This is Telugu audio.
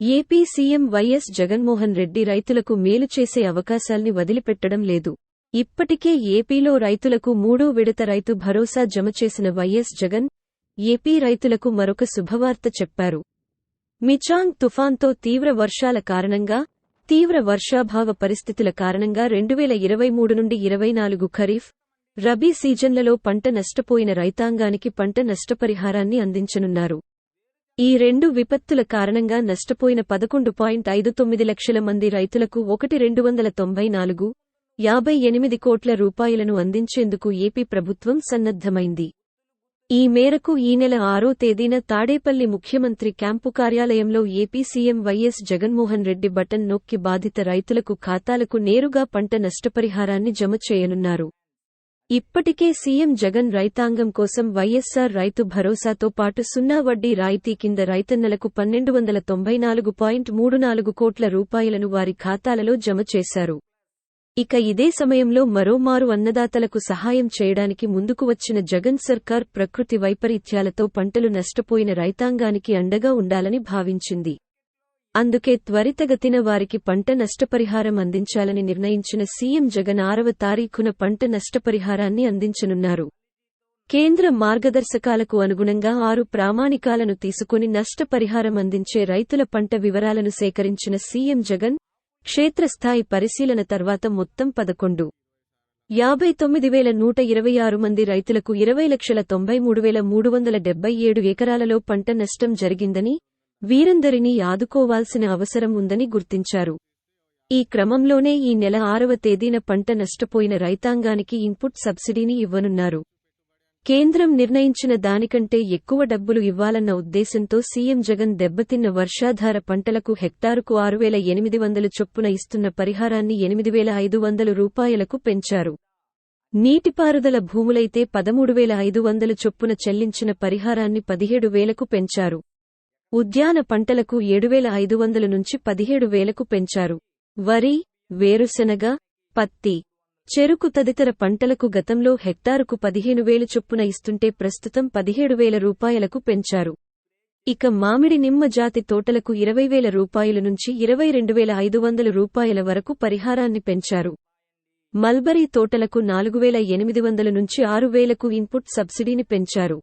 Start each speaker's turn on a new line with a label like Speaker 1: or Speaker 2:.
Speaker 1: AP CM YS Jaganmohan Reddy రైతులకు మేలు చేసే అవకాశాల్ని వదిలిపెట్టడం లేదు. ఇప్పటికే ఏపీలో రైతులకు మూడో విడత రైతు భరోసా జమ చేసిన వైఎస్ జగన్ ఏపీ రైతులకు మరొక శుభవార్త చెప్పారు. మిచాంగ్ తుఫాన్తో తీవ్ర వర్షాల కారణంగా తీవ్ర వర్షాభావ పరిస్థితుల కారణంగా రెండువేల ఇరవై మూడు నుండి ఇరవై నాలుగు ఖరీఫ్ రబీ సీజన్లలో పంట నష్టపోయిన రైతాంగానికి పంట నష్టపరిహారాన్ని అందించనున్నారు. ఈ రెండు విపత్తుల కారణంగా నష్టపోయిన పదకొండు పాయింట్ ఐదు తొమ్మిది లక్షల మంది రైతులకు ఒకటి రెండు వందల తొంభై నాలుగు యాభై ఎనిమిది కోట్ల రూపాయలను అందించేందుకు ఏపీ ప్రభుత్వం సన్నద్ధమైంది. ఈ మేరకు ఈ నెల ఆరో తేదీన తాడేపల్లి ముఖ్యమంత్రి క్యాంపు కార్యాలయంలో AP CM YS Jaganmohan Reddy button నొక్కి బాధిత రైతులకు ఖాతాలకు నేరుగా పంట నష్టపరిహారాన్ని జమ చేయనున్నారు. ఇప్పటికే సీఎం జగన్ రైతాంగం కోసం వైఎస్సార్ రైతు భరోసాతో పాటు సున్నా వడ్డీ రాయితీ కింద రైతన్నలకు పన్నెండు వందల తొంభై నాలుగు పాయింట్ మూడు నాలుగు కోట్ల రూపాయలను వారి ఖాతాలలో జమ చేశారు. ఇక ఇదే సమయంలో మరోమారు అన్నదాతలకు సహాయం చేయడానికి ముందుకు వచ్చిన జగన్ సర్కార్ ప్రకృతి వైపరీత్యాలతో పంటలు నష్టపోయిన రైతాంగానికి అండగా ఉండాలని భావించింది. అందుకే త్వరితగతిన వారికి పంట నష్టపరిహారం అందించాలని నిర్ణయించిన సీఎం జగన్ ఆరవ తారీఖున పంట నష్టపరిహారాన్ని అందించనున్నారు. కేంద్ర మార్గదర్శకాలకు అనుగుణంగా ఆరు ప్రామాణికాలను తీసుకుని నష్టపరిహారం అందించే రైతుల పంట వివరాలను సేకరించిన సీఎం జగన్ క్షేత్రస్థాయి పరిశీలన తర్వాత మొత్తం పదకొండు. యాభై తొమ్మిది వేల నూట ఇరవై ఆరు మంది రైతులకు ఇరవై లక్షల తొంభై మూడు వేల మూడు వందల డెబ్బై ఏడు ఎకరాలలో పంట నష్టం జరిగిందని వీరందరినీ ఆదుకోవాల్సిన అవసరం ఉందని గుర్తించారు. ఈ క్రమంలోనే ఈ నెల ఆరవ తేదీన పంట నష్టపోయిన రైతాంగానికి ఇన్పుట్ సబ్సిడీని ఇవ్వనున్నారు. కేంద్రం నిర్ణయించిన దానికంటే ఎక్కువ డబ్బులు ఇవ్వాలన్న ఉద్దేశంతో సీఎం జగన్ దెబ్బతిన్న వర్షాధార పంటలకు హెక్టారుకు ఆరు వేల ఎనిమిది వందలు చొప్పున ఇస్తున్న పరిహారాన్ని ఎనిమిది వేల ఐదు వందలు రూపాయలకు పెంచారు. నీటిపారుదల భూములైతే పదమూడు వేల ఐదు వందలు చొప్పున చెల్లించిన పరిహారాన్ని పదిహేడు వేలకు పెంచారు. ఉద్యాన పంటలకు ఏడువేల ఐదు వందల నుంచి పదిహేడు వేలకు పెంచారు. వరి వేరుశెనగ పత్తి. చెరుకు తదితర పంటలకు గతంలో హెక్టారుకు పదిహేను వేలు చొప్పున ఇస్తుంటే ప్రస్తుతం పదిహేడు వేల రూపాయలకు పెంచారు. ఇక మామిడి నిమ్మ జాతి తోటలకు ఇరవై వేల రూపాయల నుంచి ఇరవై రెండు వేల ఐదు వందల రూపాయల వరకు పరిహారాన్ని పెంచారు. మల్బరీ తోటలకు నాలుగు వేల ఎనిమిది వందల నుంచి ఆరు వేలకు ఇన్పుట్ సబ్సిడీని పెంచారు.